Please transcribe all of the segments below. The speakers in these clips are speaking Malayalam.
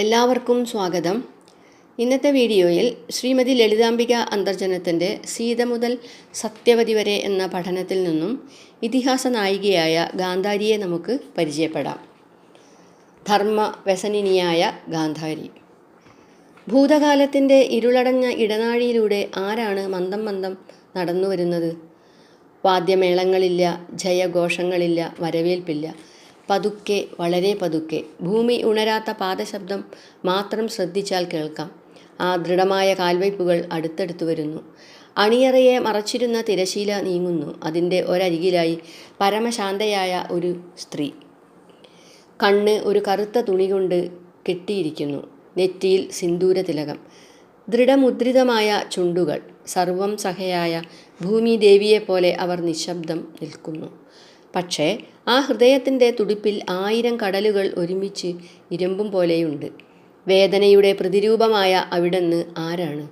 എല്ലാവർക്കും സ്വാഗതം. ഇന്നത്തെ വീഡിയോയിൽ ശ്രീമതി ലളിതാംബിക അന്തർജനത്തിന്റെ സീത മുതൽ സത്യവതി വരെ എന്ന പഠനത്തിൽ നിന്നും ഇതിഹാസ നായികയായ ഗാന്ധാരിയെ നമുക്ക് പരിചയപ്പെടാം. ധർമ്മ വ്യസനിനിയായ ഗാന്ധാരി. ഭൂതകാലത്തിന്റെ ഇരുളടഞ്ഞ ഇടനാഴിയിലൂടെ ആരാണ് മന്ദം മന്ദം നടന്നു വരുന്നത് വാദ്യമേളങ്ങളില്ല ജയഘോഷങ്ങളില്ല വരവേൽപ്പില്ല. പതുക്കെ വളരെ പതുക്കെ. ഭൂമി ഉണരാത്ത പാദശബ്ദം മാത്രം ശ്രദ്ധിച്ചാൽ കേൾക്കാം. ആ ദൃഢമായ കാൽവയ്പ്പുകൾ അടുത്തടുത്ത് വരുന്നു. അണിയറയെ മറച്ചിരുന്ന തിരശീല നീങ്ങുന്നു. അതിന്റെ ഒരരികിലായി പരമശാന്തയായ ഒരു സ്ത്രീ. കണ്ണ് ഒരു കറുത്ത തുണി കൊണ്ട് കെട്ടിയിരിക്കുന്നു. നെറ്റിയിൽ സിന്ദൂര തിലകം. ദൃഢമുദ്രിതമായ ചുണ്ടുകൾ. സർവം സഹയായ ഭൂമി ദേവിയെപ്പോലെ അവർ നിശബ്ദം നിൽക്കുന്നു. പക്ഷേ ആ ഹൃദയത്തിന്റെ തുടിപ്പിൽ ആയിരം കടലുകൾ ഒരുമിച്ച് ഇരുമ്പും പോലെയുണ്ട്. വേദനയുടെ പ്രതിരൂപമായ അവിടുന്ന് ആരാണ്?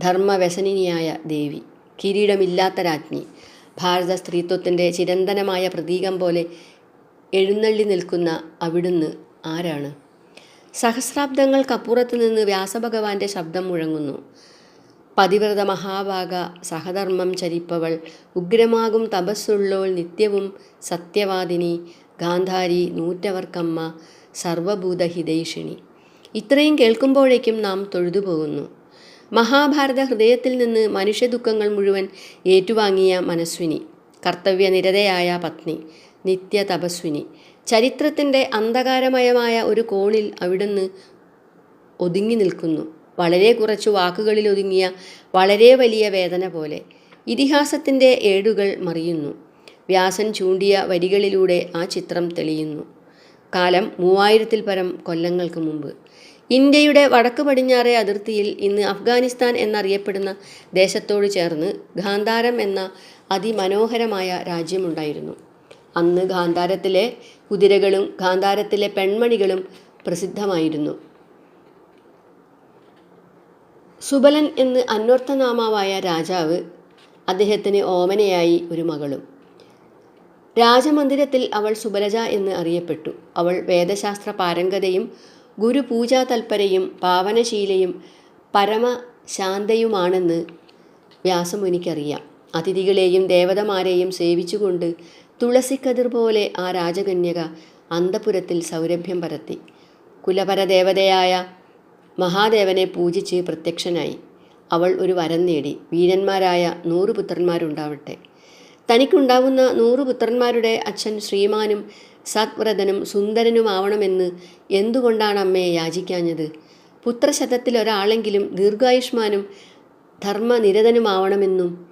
ധർമ്മവ്യസനിനിയായ ദേവി. കിരീടമില്ലാത്ത രാജ്ഞി. ഭാരത സ്ത്രീത്വത്തിന്റെ ചിരന്തനമായ പ്രതീകം പോലെ എഴുന്നള്ളി നിൽക്കുന്ന അവിടുന്ന് ആരാണ്? സഹസ്രാബ്ദങ്ങൾക്കപ്പുറത്ത് നിന്ന് വ്യാസഭഗവാന്റെ ശബ്ദം മുഴങ്ങുന്നു. പതിവ്രത മഹാഭാഗ സഹധർമ്മം ചരിപ്പവൾ ഉഗ്രമാകും തപസ്സുള്ളോൾ നിത്യവും സത്യവാദിനി ഗാന്ധാരി നൂറ്റവർക്കമ്മ സർവഭൂതഹിതൈഷിണി. ഇത്രയും കേൾക്കുമ്പോഴേക്കും നാം തൊഴുതുപോകുന്നു. മഹാഭാരത ഹൃദയത്തിൽ നിന്ന് മനുഷ്യ ദുഃഖങ്ങൾ മുഴുവൻ ഏറ്റുവാങ്ങിയ മനസ്വിനി കർത്തവ്യനിരതയായ പത്നി നിത്യ തപസ്വിനി ചരിത്രത്തിന്റെ അന്ധകാരമയമായ ഒരു കോണിൽ അവിടുന്ന് ഒതുങ്ങി നിൽക്കുന്നു. വളരെ കുറച്ചു വാക്കുകളിൽ ഒതുങ്ങിയ വളരെ വലിയ വേദന പോലെ ഇതിഹാസത്തിന്റെ ഏടുകൾ മറിയുന്നു. വ്യാസൻ ചൂണ്ടിയ വരികളിലൂടെ ആ ചിത്രം തെളിയുന്നു. കാലം മൂവായിരത്തിൽ പരം കൊല്ലങ്ങൾക്ക് മുമ്പ്. ഇന്ത്യയുടെ വടക്ക് പടിഞ്ഞാറേ അതിർത്തിയിൽ ഇന്ന് അഫ്ഗാനിസ്ഥാൻ എന്നറിയപ്പെടുന്ന ദേശത്തോട് ചേർന്ന് ഗാന്ധാരം എന്ന അതിമനോഹരമായ രാജ്യമുണ്ടായിരുന്നു. അന്ന് ഗാന്ധാരത്തിലെ കുതിരകളും ഗാന്ധാരത്തിലെ പെൺമണികളും പ്രസിദ്ധമായിരുന്നു. സുബലൻ എന്ന് അന്വർത്ഥനാമാവായ രാജാവ് അദ്ദേഹത്തിന് ഓമനയായി ഒരു മകളും. രാജമന്ദിരത്തിൽ അവൾ സുബലജ എന്ന് അറിയപ്പെട്ടു. അവൾ വേദശാസ്ത്ര പാരംഗതയും ഗുരുപൂജാ തൽപരയും പാവനശീലയും പരമശാന്തയുമാണെന്ന് വ്യാസമുനിക്കറിയാം. അതിഥികളെയും ദേവതമാരെയും സേവിച്ചുകൊണ്ട് തുളസിക്കതിർ പോലെ ആ രാജകന്യക അന്തപുരത്തിൽ സൗരഭ്യം പരത്തി. കുലപരദേവതയായ മഹാദേവനെ പൂജിച്ച് പ്രത്യക്ഷനായി. അവൾ ഒരു വരം നേടി. വീരന്മാരായ നൂറ് പുത്രന്മാരുണ്ടാവട്ടെ. തനിക്കുണ്ടാവുന്ന നൂറ് പുത്രന്മാരുടെ അച്ഛൻ ശ്രീമാനും സത്വ്രതനും സുന്ദരനുമാവണമെന്ന് എന്തുകൊണ്ടാണ് അമ്മയെ യാചിക്കാഞ്ഞത്? പുത്രശതത്തിൽ ഒരാളെങ്കിലും ദീർഘായുഷ്മാനും ധർമ്മനിരതനുമാവണമെന്നും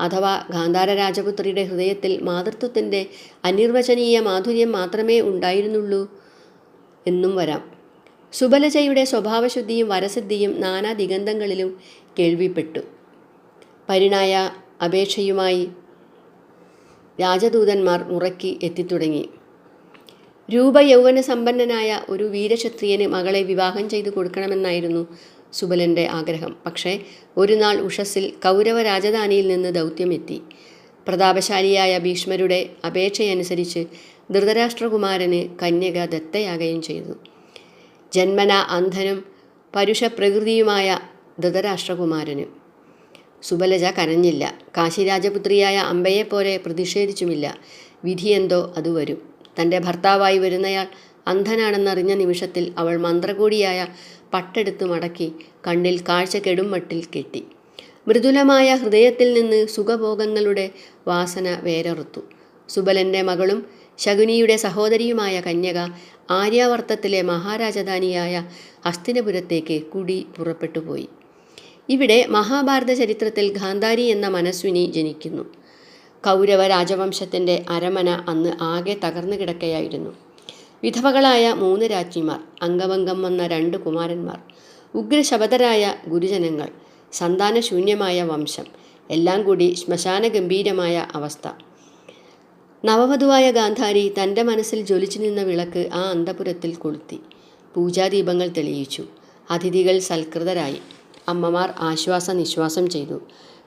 അഥവാ ഗാന്ധാര രാജപുത്രിയുടെ ഹൃദയത്തിൽ മാതൃത്വത്തിന്റെ അനിർവചനീയ മാധുര്യം മാത്രമേ ഉണ്ടായിരുന്നുള്ളൂ എന്നും വരാം. സുബലജയുടെ സ്വഭാവശുദ്ധിയും വരസിദ്ധിയും നാനാ ദിഗന്ധങ്ങളിലും കേൾവിപ്പെട്ടു. പരിണായ അപേക്ഷയുമായി രാജദൂതന്മാർ മുറക്കി എത്തിത്തുടങ്ങി. രൂപയൗവന സമ്പന്നനായ ഒരു വീരക്ഷത്രിയന് മകളെ വിവാഹം ചെയ്തു കൊടുക്കണമെന്നായിരുന്നു സുബലന്റെ ആഗ്രഹം. പക്ഷേ ഒരു നാൾ ഉഷസ്സിൽ കൗരവ രാജധാനിയിൽ നിന്ന് ദൗത്യമെത്തി. പ്രതാപശാലിയായ ഭീഷ്മരുടെ അപേക്ഷയനുസരിച്ച് ധൃതരാഷ്ട്രകുമാരന് കന്യക ദത്തയാകുകയും ചെയ്തു. ജന്മന അന്ധനും പരുഷപ്രകൃതിയുമായ ധൃതരാഷ്ട്രകുമാരന്. സുബലജ കരഞ്ഞില്ല. കാശിരാജപുത്രിയായ അമ്പയെപ്പോലെ പ്രതിഷേധിച്ചുമില്ല. വിധിയെന്തോ അത് വരും. തന്റെ ഭർത്താവായി വരുന്നയാൾ അന്ധനാണെന്നറിഞ്ഞ നിമിഷത്തിൽ അവൾ മന്ത്രകൂടിയായ പട്ടെടുത്ത് മടക്കി കണ്ണിൽ കാഴ്ച കെടും മട്ടിൽ കെട്ടി. മൃദുലമായ ഹൃദയത്തിൽ നിന്ന് സുഖഭോഗങ്ങളുടെ വാസന വേരറുത്തു. സുബലന്റെ മകളും ശകുനിയുടെ സഹോദരിയുമായ കന്യക ആര്യാവർത്തത്തിലെ മഹാരാജധാനിയായ ഹസ്തിനപുരത്തേക്ക് കുടി പുറപ്പെട്ടുപോയി. ഇവിടെ മഹാഭാരത ചരിത്രത്തിൽ ഗാന്ധാരി എന്ന മനസ്വിനി ജനിക്കുന്നു. കൗരവ രാജവംശത്തിന്റെ അരമന അന്ന് ആകെ തകർന്നു കിടക്കയായിരുന്നു. വിധവകളായ മൂന്ന് രാജ്ഞിമാർ അംഗഭംഗം വന്ന രണ്ട് കുമാരന്മാർ ഉഗ്രശബദരായ ഗുരുജനങ്ങൾ സന്താനശൂന്യമായ വംശം എല്ലാം കൂടി ശ്മശാന ഗംഭീരമായ അവസ്ഥ. നവവധുവായ ഗാന്ധാരി തന്റെ മനസ്സിൽ ജ്വലിച്ചു നിന്ന വിളക്ക് ആ അന്തപുരത്തിൽ കൊളുത്തി. പൂജാദീപങ്ങൾ തെളിയിച്ചു. അതിഥികൾ സൽകൃതരായി. അമ്മമാർ ആശ്വാസ നിശ്വാസം ചെയ്തു.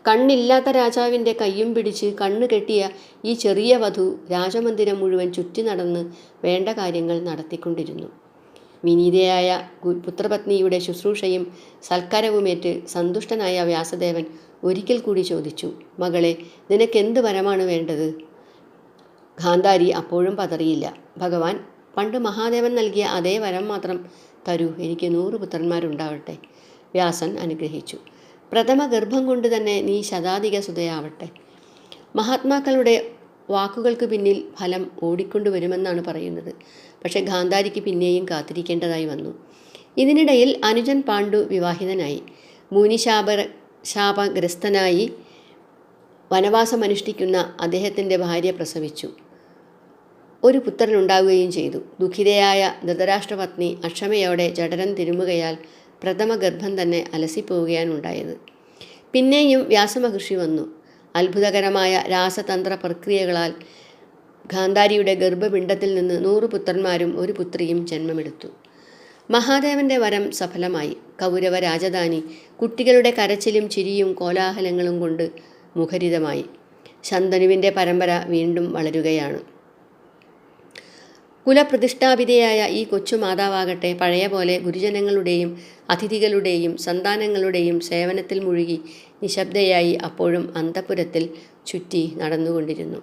കണ്ണില്ലാത്ത രാജാവിന്റെ കയ്യും പിടിച്ച് കണ്ണു കെട്ടിയ ഈ ചെറിയ വധു രാജമന്ദിരം മുഴുവൻ ചുറ്റി നടന്ന് വേണ്ട കാര്യങ്ങൾ നടത്തിക്കൊണ്ടിരുന്നു. വിനീതയായ പുത്രപത്നിയുടെ ശുശ്രൂഷയും സൽക്കാരവുമേറ്റ് സന്തുഷ്ടനായ വ്യാസദേവൻ ഒരിക്കൽ കൂടി ചോദിച്ചു മകളെ നിനക്കെന്ത് വരമാണ് വേണ്ടത്? ഗാന്ധാരി അപ്പോഴും പതറിയില്ല. ഭഗവാൻ പണ്ട് മഹാദേവൻ നൽകിയ അതേ വരം മാത്രം തരൂ. എനിക്ക് നൂറ് പുത്രന്മാരുണ്ടാവട്ടെ. വ്യാസൻ അനുഗ്രഹിച്ചു. പ്രഥമ ഗർഭം കൊണ്ട് തന്നെ നീ ശതാധിക സുതയാവട്ടെ മഹാത്മാക്കളുടെ വാക്കുകൾക്ക് പിന്നിൽ ഫലം ഓടിക്കൊണ്ടുവരുമെന്നാണ് പറയുന്നത്. പക്ഷേ ഗാന്ധാരിക്ക് പിന്നെയും കാത്തിരിക്കേണ്ടതായി വന്നു. ഇതിനിടയിൽ അനുജൻ പാണ്ഡു വിവാഹിതനായി. മുനിശാപ ശാപഗ്രസ്തനായി വനവാസമനുഷ്ഠിക്കുന്ന അദ്ദേഹത്തിന്റെ ഭാര്യ പ്രസവിച്ചു. ഒരു പുത്രൻ ഉണ്ടാവുകയും ചെയ്തു. ദുഃഖിതയായ ധൃതരാഷ്ട്രപത്നി അക്ഷമയോടെ ജഠരം തിരുമുകയാൽ പ്രഥമ ഗർഭം തന്നെ അലസിപ്പോവുകയാണ് ഉണ്ടായത്. പിന്നെയും വ്യാസമഹർഷി വന്നു. അത്ഭുതകരമായ രാസതന്ത്ര പ്രക്രിയകളാൽ ഗാന്ധാരിയുടെ ഗർഭപിണ്ഡത്തിൽ നിന്ന് നൂറ് പുത്രന്മാരും ഒരു പുത്രിയും ജന്മമെടുത്തു. മഹാദേവന്റെ വരം സഫലമായി. കൗരവ രാജധാനി കുട്ടികളുടെ കരച്ചിലും ചിരിയും കോലാഹലങ്ങളും കൊണ്ട് മുഖരിതമായി. ശന്തനുവിന്റെ പരമ്പര വീണ്ടും വളരുകയാണ്. കുലപ്രതിഷ്ഠാപിതയായ ഈ കൊച്ചു മാതാവാകട്ടെ പഴയ പോലെ ഗുരുജനങ്ങളുടെയും അതിഥികളുടെയും സന്താനങ്ങളുടെയും സേവനത്തിൽ മുഴുകി നിശബ്ദയായി അപ്പോഴും അന്തപുരത്തിൽ ചുറ്റി നടന്നുകൊണ്ടിരുന്നു.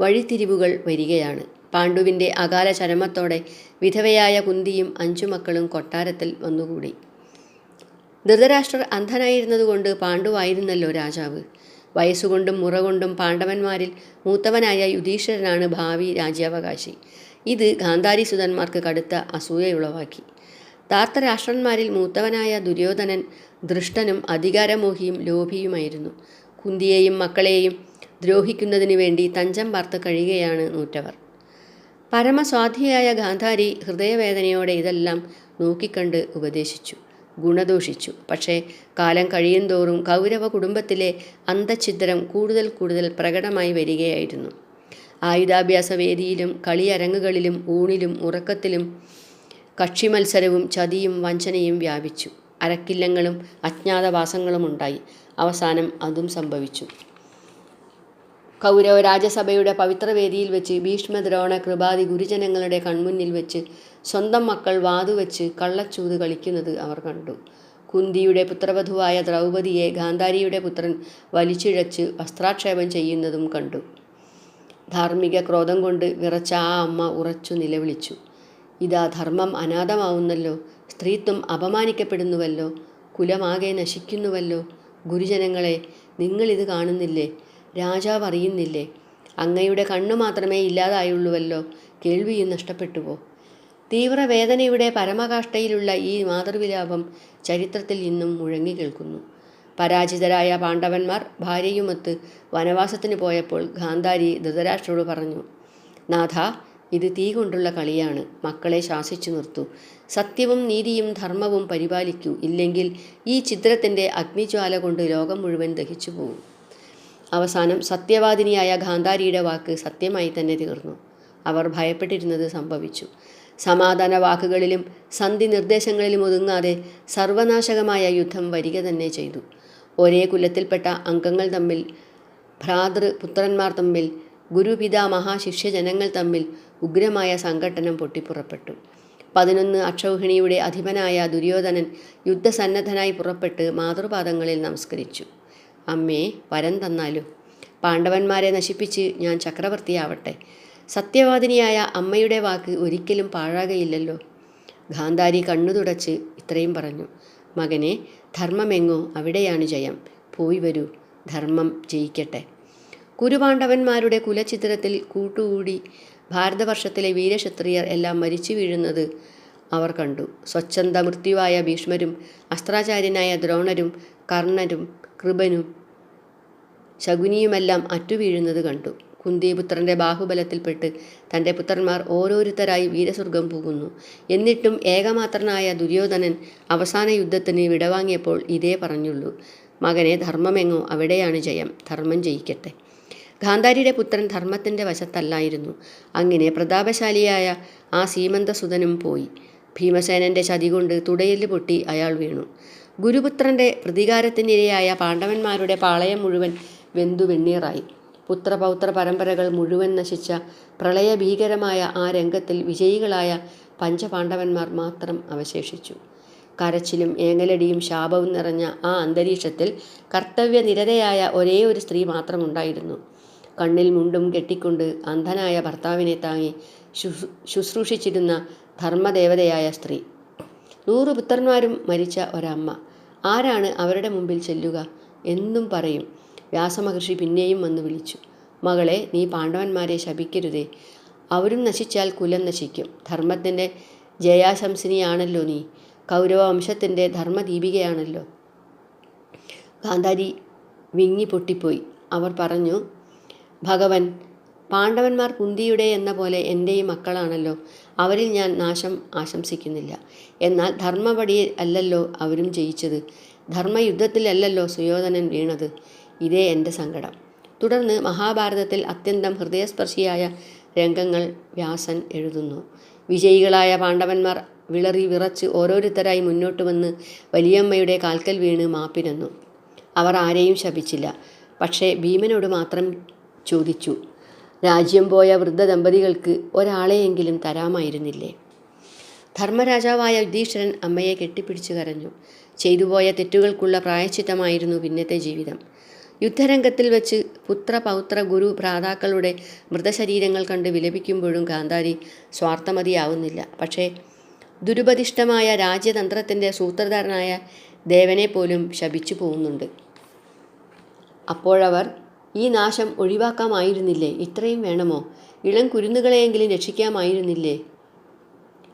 വഴിത്തിരിവുകൾ വരികയാണ്. പാണ്ഡുവിന്റെ അകാല ചരമത്തോടെ വിധവയായ കുന്തിയും അഞ്ചു മക്കളും കൊട്ടാരത്തിൽ വന്നുകൂടി. ധൃതരാഷ്ട്രർ അന്ധനായിരുന്നതുകൊണ്ട് പാണ്ഡുവായിരുന്നല്ലോ രാജാവ്. വയസ്സുകൊണ്ടും മുറകൊണ്ടും പാണ്ഡവന്മാരിൽ മൂത്തവനായ യുധീശ്വരനാണ് ഭാവി രാജ്യാവകാശി. ഇത് ഗാന്ധാരി സുതന്മാർക്ക് കടുത്ത അസൂയയുളവാക്കി താർത്തരാഷ്ട്രന്മാരിൽ മൂത്തവനായ ദുര്യോധനൻ ദൃഷ്ടനും അധികാരമോഹിയും ലോഭിയുമായിരുന്നു. കുന്തിയെയും മക്കളെയും ദ്രോഹിക്കുന്നതിനു വേണ്ടി തഞ്ചം പാർത്ത് കഴിയുകയാണ് നൂറ്റവർ പരമസ്വാധിയായ ഗാന്ധാരി ഹൃദയവേദനയോടെ ഇതെല്ലാം നോക്കിക്കണ്ട് ഉപദേശിച്ചു ഗുണദോഷിച്ചു. പക്ഷേ കാലം കഴിയുന്തോറും കൗരവ കുടുംബത്തിലെ അന്തഛിദ്രം കൂടുതൽ കൂടുതൽ പ്രകടമായി വരികയായിരുന്നു. ആയുധാഭ്യാസ വേദിയിലും കളിയരങ്ങുകളിലും ഊണിലും ഉറക്കത്തിലും കക്ഷി മത്സരവും ചതിയും വഞ്ചനയും വ്യാപിച്ചു. അരക്കില്ലങ്ങളും അജ്ഞാതവാസങ്ങളും ഉണ്ടായി അവസാനം അതും സംഭവിച്ചു. കൗരവ രാജസഭയുടെ പവിത്രവേദിയിൽ വെച്ച് ഭീഷ്മദ്രോണ കൃപാതി ഗുരുജനങ്ങളുടെ കൺമുന്നിൽ വെച്ച് സ്വന്തം മക്കൾ വാതുവെച്ച് കള്ളച്ചൂത് കളിക്കുന്നത് അവർ കണ്ടു. കുന്തിയുടെ പുത്രവധുവായ ദ്രൗപതിയെ ഗാന്ധാരിയുടെ പുത്രൻ വലിച്ചിഴച്ച് വസ്ത്രാക്ഷേപം ചെയ്യുന്നതും കണ്ടു. ധാർമ്മിക ക്രോധം കൊണ്ട് വിറച്ച ആ അമ്മ ഉറച്ചു നിലവിളിച്ചു. ഇതാ ധർമ്മം അനാഥമാവുന്നല്ലോ സ്ത്രീത്വം അപമാനിക്കപ്പെടുന്നുവല്ലോ കുലമാകെ നശിക്കുന്നുവല്ലോ. ഗുരുജനങ്ങളെ നിങ്ങളിത് കാണുന്നില്ലേ? രാജാവ് അറിയുന്നില്ലേ? അങ്ങയുടെ കണ്ണു മാത്രമേ ഇല്ലാതായുള്ളൂവല്ലോ. കേൾവിയും നഷ്ടപ്പെട്ടുവോ തീവ്രവേദനയുടെ പരമകാഷ്ഠയിലുള്ള ഈ മാതൃവിലാപം ചരിത്രത്തിൽ ഇന്നും മുഴങ്ങി കേൾക്കുന്നു. പരാജിതരായ പാണ്ഡവന്മാർ ഭാര്യയുമൊത്ത് വനവാസത്തിന് പോയപ്പോൾ ഗാന്ധാരി ധൃതരാഷ്ട്രോട് പറഞ്ഞു നാഥ ഇത് തീ കൊണ്ടുള്ള കളിയാണ്. മക്കളെ ശാസിച്ചു നിർത്തു. സത്യവും നീതിയും ധർമ്മവും പരിപാലിക്കൂ. ഇല്ലെങ്കിൽ ഈ ചിത്രത്തിന്റെ അഗ്നിജ്വാല കൊണ്ട് ലോകം മുഴുവൻ ദഹിച്ചു പോകും അവസാനം സത്യവാദിനിയായ ഗാന്ധാരിയുടെ വാക്ക് സത്യമായി തന്നെ തീർന്നു. അവർ ഭയപ്പെട്ടിരുന്നത് സംഭവിച്ചു. സമാധാന വാക്കുകളിലും സന്ധി നിർദ്ദേശങ്ങളിലും ഒതുങ്ങാതെ സർവനാശകമായ യുദ്ധം വരിക തന്നെ ചെയ്തു. ഒരേ കുലത്തിൽപ്പെട്ട അംഗങ്ങൾ തമ്മിൽ ഭ്രാതൃ പുത്രന്മാർ തമ്മിൽ ഗുരുപിതാ മഹാശിഷ്യജനങ്ങൾ തമ്മിൽ ഉഗ്രമായ സംഘട്ടനം പൊട്ടിപ്പുറപ്പെട്ടു. പതിനൊന്ന് അക്ഷൗഹിണിയുടെ അധിപനായ ദുര്യോധനൻ യുദ്ധസന്നദ്ധനായി പുറപ്പെട്ട് മാതൃപാദങ്ങളിൽ നമസ്കരിച്ചു. അമ്മേ വരം തന്നാലും? പാണ്ഡവന്മാരെ നശിപ്പിച്ച് ഞാൻ ചക്രവർത്തിയാവട്ടെ. സത്യവാദിനിയായ അമ്മയുടെ വാക്ക് ഒരിക്കലും പാഴാകയില്ലല്ലോ. ഗാന്ധാരി കണ്ണു തുടച്ച് ഇത്രയും പറഞ്ഞു. മകനെ ധർമ്മമെങ്ങോ അവിടെയാണ് ജയം. പോയി വരൂ ധർമ്മം ജയിക്കട്ടെ. കുരുപാണ്ഡവന്മാരുടെ കുലചിത്രത്തിൽ കൂട്ടുകൂടി ഭാരതവർഷത്തിലെ വീരക്ഷത്രിയർ എല്ലാം മരിച്ചു വീഴുന്നത് അവർ കണ്ടു. സ്വച്ഛന്ത മൃത്യുവായ ഭീഷ്മരും അസ്ത്രാചാര്യനായ ദ്രോണരും കർണരും കൃപനും ശകുനിയുമെല്ലാം അറ്റുവീഴുന്നത് കണ്ടു. കുന്തിപുത്രന്റെ ബാഹുബലത്തിൽപ്പെട്ട് തന്റെ പുത്രന്മാർ ഓരോരുത്തരായി വീരസ്വർഗം പോകുന്നു. എന്നിട്ടും ഏകമാത്രനായ ദുര്യോധനൻ അവസാന യുദ്ധത്തിന് വിടവാങ്ങിയപ്പോൾ ഇതേ പറഞ്ഞുള്ളൂ. മകനെ ധർമ്മമെങ്ങോ അവിടെയാണ് ജയം. ധർമ്മം ജയിക്കട്ടെ. ഗാന്ധാരിയുടെ പുത്രൻ ധർമ്മത്തിന്റെ വശത്തല്ലായിരുന്നു. അങ്ങനെ പ്രതാപശാലിയായ ആ സീമന്തസുതനും പോയി. ഭീമസേനന്റെ ചതി കൊണ്ട് തുടയിൽ പൊട്ടി അയാൾ വീണു. ഗുരുപുത്രന്റെ പ്രതികാരത്തിനിരയായ പാണ്ഡവന്മാരുടെ പാളയം മുഴുവൻ വെന്തു വെണ്ണീറായി പുത്രപൗത്ര പരമ്പരകൾ മുഴുവൻ നശിച്ച പ്രളയഭീകരമായ ആ രംഗത്തിൽ വിജയികളായ പഞ്ചപാണ്ഡവന്മാർ മാത്രം അവശേഷിച്ചു. കരച്ചിലും ഏങ്ങലടിയും ശാപവും നിറഞ്ഞ ആ അന്തരീക്ഷത്തിൽ കർത്തവ്യനിരതയായ ഒരേ ഒരു സ്ത്രീ മാത്രമുണ്ടായിരുന്നു കണ്ണിൽ മുണ്ടും കെട്ടിക്കൊണ്ട് അന്ധനായ ഭർത്താവിനെ താങ്ങി ശുശ്രൂ- ശുശ്രൂഷിച്ചിരുന്ന ധർമ്മദേവതയായ സ്ത്രീ. നൂറു പുത്രന്മാരും മരിച്ച ഒരമ്മ. ആരാണ് അവരുടെ മുമ്പിൽ ചെല്ലുക? എന്നും പറയും. വ്യാസമഹർഷി പിന്നെയും വന്നു വിളിച്ചു. മകളെ നീ പാണ്ഡവന്മാരെ ശപിക്കരുതേ. അവരും നശിച്ചാൽ കുലം നശിക്കും. ധർമ്മത്തിന്റെ ജയാശംസിനിയാണല്ലോ നീ. കൗരവ വംശത്തിന്റെ ധർമ്മദീപികയാണല്ലോ. ഗാന്ധാരി വിങ്ങി പൊട്ടിപ്പോയി. അവർ പറഞ്ഞു ഭഗവൻ പാണ്ഡവന്മാർ കുന്തിയുടെ എന്ന പോലെ എന്റെയും മക്കളാണല്ലോ. അവരിൽ ഞാൻ നാശം ആശംസിക്കുന്നില്ല. എന്നാൽ ധർമ്മപടിയിൽ അല്ലല്ലോ അവരും ജയിച്ചത്. ധർമ്മയുദ്ധത്തിലല്ലല്ലോ സുയോധനൻ വീണത്. ഇതേ എന്റെ സങ്കടം. തുടർന്ന് മഹാഭാരതത്തിൽ അത്യന്തം ഹൃദയസ്പർശിയായ രംഗങ്ങൾ വ്യാസൻ എഴുതുന്നു. വിജയികളായ പാണ്ഡവന്മാർ വിളറി വിറച്ച് ഓരോരുത്തരായി മുന്നോട്ട് വന്ന് വലിയമ്മയുടെ കാൽക്കൽ വീണ് മാപ്പിരന്നു അവർ ആരെയും ശപിച്ചില്ല. പക്ഷേ ഭീമനോട് മാത്രം ചോദിച്ചു രാജ്യം പോയ വൃദ്ധ ദമ്പതികൾക്ക് ഒരാളെയെങ്കിലും തരാമായിരുന്നില്ലേ? ധർമ്മരാജാവായ യുധിഷ്ഠിരൻ അമ്മയെ കെട്ടിപ്പിടിച്ചു കരഞ്ഞു. ചെയ്തുപോയ തെറ്റുകൾക്കുള്ള പ്രായച്ചിത്തമായിരുന്നു പിന്നത്തെ ജീവിതം. യുദ്ധരംഗത്തിൽ വെച്ച് പുത്ര പൗത്ര ഗുരു ഭ്രാതാക്കളുടെ മൃതശരീരങ്ങൾ കണ്ട് വിലപിക്കുമ്പോഴും ഗാന്ധാരി സ്വാർത്ഥമതിയാവുന്നില്ല. പക്ഷേ ദുരുപതിഷ്ഠമായ രാജ്യതന്ത്രത്തിന്റെ സൂത്രധാരനായ ദേവനെ പോലും ശപിച്ചു പോകുന്നുണ്ട് അപ്പോഴവർ ഈ നാശം ഒഴിവാക്കാമായിരുന്നില്ലേ? ഇത്രയും വേണമോ? ഇളം കുരുന്നുകളെയെങ്കിലും രക്ഷിക്കാമായിരുന്നില്ലേ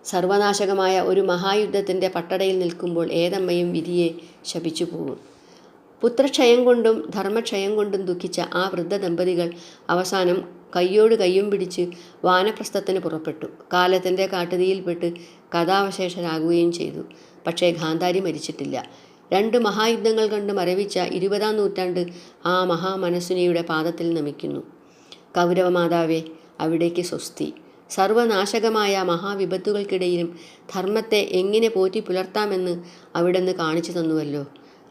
സർവനാശകമായ ഒരു മഹായുദ്ധത്തിന്റെ പട്ടടയിൽ നിൽക്കുമ്പോൾ ഏതമ്മയും വിധിയെ ശപിച്ചു പോകും. പുത്രക്ഷയം കൊണ്ടും ധർമ്മക്ഷയം കൊണ്ടും ദുഃഖിച്ച ആ വൃദ്ധ ദമ്പതികൾ അവസാനം കയ്യോട് കയ്യും പിടിച്ച് വാനപ്രസ്ഥത്തിന് പുറപ്പെട്ടു. കാലത്തിന്റെ കാട്ടുതീയിൽപ്പെട്ട് കഥാവശേഷരാകുകയും ചെയ്തു. പക്ഷേ ഗാന്ധാരി മരിച്ചിട്ടില്ല. രണ്ട് മഹായുദ്ധങ്ങൾ കണ്ട് മരവിച്ച ഇരുപതാം നൂറ്റാണ്ട് ആ മഹാമനസ്സിനിയുടെ പാദത്തിൽ നമിക്കുന്നു. കൗരവമാതാവേ അവിടേക്ക് സ്വസ്തി. സർവനാശകമായ മഹാവിപത്തുകൾക്കിടയിലും ധർമ്മത്തെ എങ്ങനെ പോറ്റി പുലർത്താമെന്ന് അവിടുന്ന് കാണിച്ചു തന്നുവല്ലോ.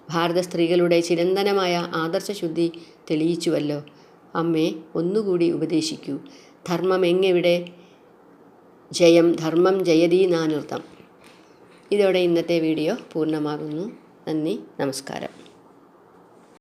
ഭാരത സ്ത്രീകളുടെ ചിരന്തനമായ ആദർശശുദ്ധി തെളിയിച്ചുവല്ലോ. അമ്മേ ഒന്നുകൂടി ഉപദേശിക്കൂ. ധർമ്മം എങ്ങെവിടെ? ജയം ധർമ്മം ജയതീ നാനൃതം ഇതോടെ ഇന്നത്തെ വീഡിയോ പൂർണമാകുന്നു. നന്ദി നമസ്കാരം.